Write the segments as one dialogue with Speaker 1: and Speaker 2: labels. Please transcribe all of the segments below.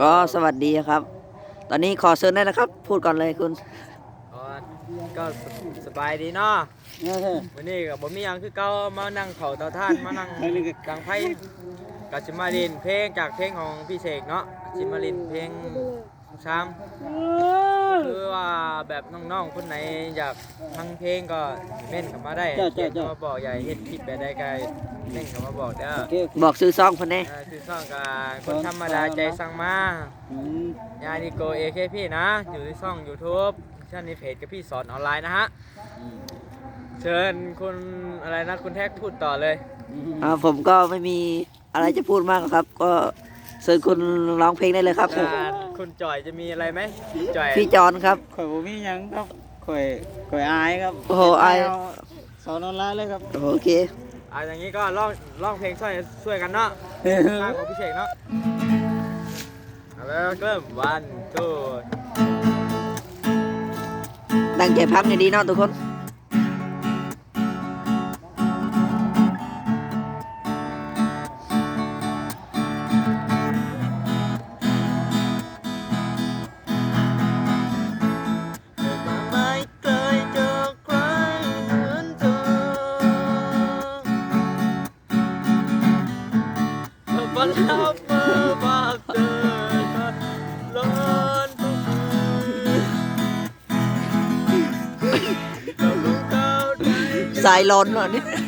Speaker 1: ก็สวัสดีครับ ตอนนี้ขอเชิญได้นะครับ พูดก่อนเลยคุณ
Speaker 2: ก็สบายดีเนาะวันนี้ก็บ่มีหยังคือเก่ามานั่งเผาเตาถ่านมานั่งกลางไพ่กับชิมาลินเพลงจากเพลงของพี่เสกเนาะชิมาลินเพลงช้ำ คือว่าแบบน้องๆคนไหนอยากฟังเพลงก็เม่นเข้ามาได้
Speaker 3: จ้ะ
Speaker 2: เขียน
Speaker 3: จ้ะ
Speaker 2: เข้ามาบอกใหญ่เฮ็ดคลิปแบบใดก็เม่นเข้ามาบอกเด้อ
Speaker 3: โอเค
Speaker 1: บอกซื้อซองคนนี้
Speaker 2: เออคือซ่องกับคนธรรมดาใจสั่งมา
Speaker 3: อืม
Speaker 2: ยานิโกเอเคพี่นะ อยู่ที่ช่อง YouTube ช่องในเพจกับพี่สอนออนไลน์นะฮะ เชิญคุณอะไรนะ คุณแท็กพูดต่อเลย
Speaker 1: อ่าผมก็ไม่มีอะไรจะพูดมากครับ ก็เชิญคุณร้องเพลงได้เลยครับผม
Speaker 2: อ่า คุณจ่อยจะมีอะไรไหมพี่จ่อย
Speaker 1: พี่จอนครับ
Speaker 3: ข่อยบ่มีหยังครับ ข่อยข่อยอายครับ
Speaker 1: โอ้โหอาย
Speaker 3: เสอนออนไลน์เลยครับ
Speaker 1: โอเค
Speaker 2: อ่าอย่างนี้ก็ร้องร้องเพลงช่วยช่วยกันเนาะข้างของพี่เสกเนาะเอาแล้วเริ่มวันทู
Speaker 1: ตั้งใจพักให้ดีเนาะทุกคน
Speaker 2: เธอมาแล้วเมื่อบอกเธอร้อนทุกคืนเรารู้เข้าใจ
Speaker 1: สายร้อนเนาะนี่
Speaker 2: น้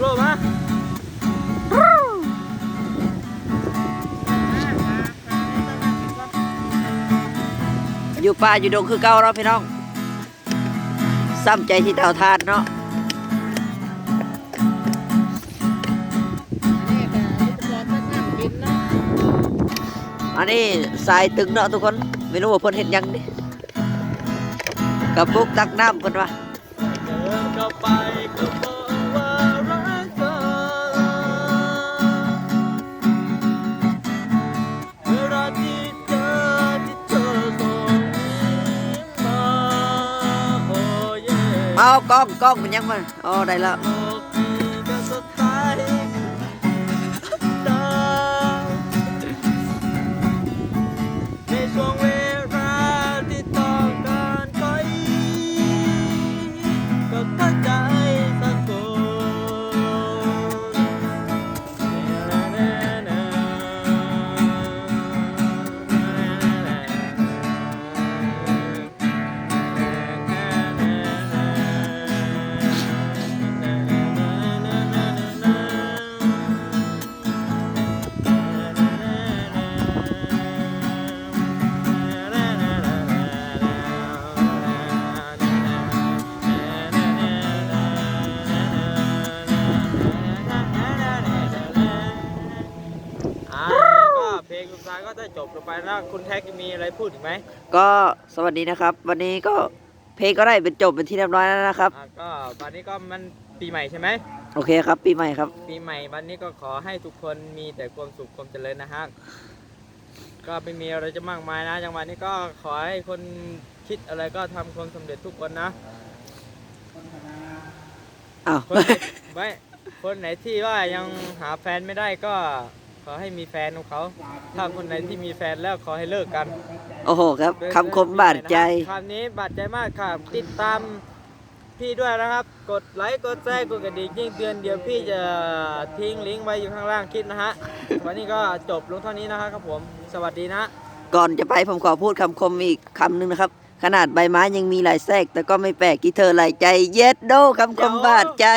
Speaker 2: โลว์มาอยู่ป่าอ
Speaker 1: ยู่ดงคือเก่าเนาะพี่น้องซ้ำใจที่เต่าทานเนาะอันนี้สายตึงเนาะทุกคนไม่รู้ว่าเพิ่นเห็นยังดิกระปุกตักน้ำกันวะ
Speaker 2: เดินเข้าไป เอา
Speaker 1: กล้องกล้
Speaker 2: จบลงไปแล้วคุณแท็กมีอะไรพูดอีกไหม
Speaker 1: ก็สวัสดีนะครับ วันนี้ก็เพลงก็ได้เป็นจบเป็นที่เรียบร้อยแล้วนะครับ
Speaker 2: อ่าก็วันนี้ก็มันปีใหม่ใช่ไหม
Speaker 1: โอเคครับ ปีใหม่ครับ
Speaker 2: ปีใหม่วันนี้ก็ขอให้ทุกคนมีแต่ความสุขความเจริญนะฮะก็ไม่มีอะไรจะมากมายนะจังหวะนี้ก็ขอให้คนคิดอะไรก็ทำความสำเร็จทุกคนนะ
Speaker 1: อ้าว
Speaker 2: คนไหนไม่คนไหนที่ว่ายังหาแฟนไม่ได้ก็ ขอให้มีแฟนของเขาถ้าคนไหนที่มีแฟนแล้วขอให้เลิกกัน
Speaker 1: โอ้โหครับคำคมบาดใจ
Speaker 2: คำนี้บาดใจมากครับติดตามพี่ด้วยนะครับ กดไลค์กดแชร์กดกระดิ่งยิ่งเตือนเดี๋ยวพี่จะทิ้งลิงก์ไว้อยู่ข้างล่างคลิปนะฮะวันนี้ก็จบลงเท่านี้นะครับผม สวัสดีนะ
Speaker 1: ก่อนจะไปผมขอพูดคำคมอีกคำหนึ่งนะครับ ขนาดใบไม้ยังมีหลายแทรกแต่ก็ไม่แปลกที่เธอหลายใจ เย็ดโดคำคมบาดใจ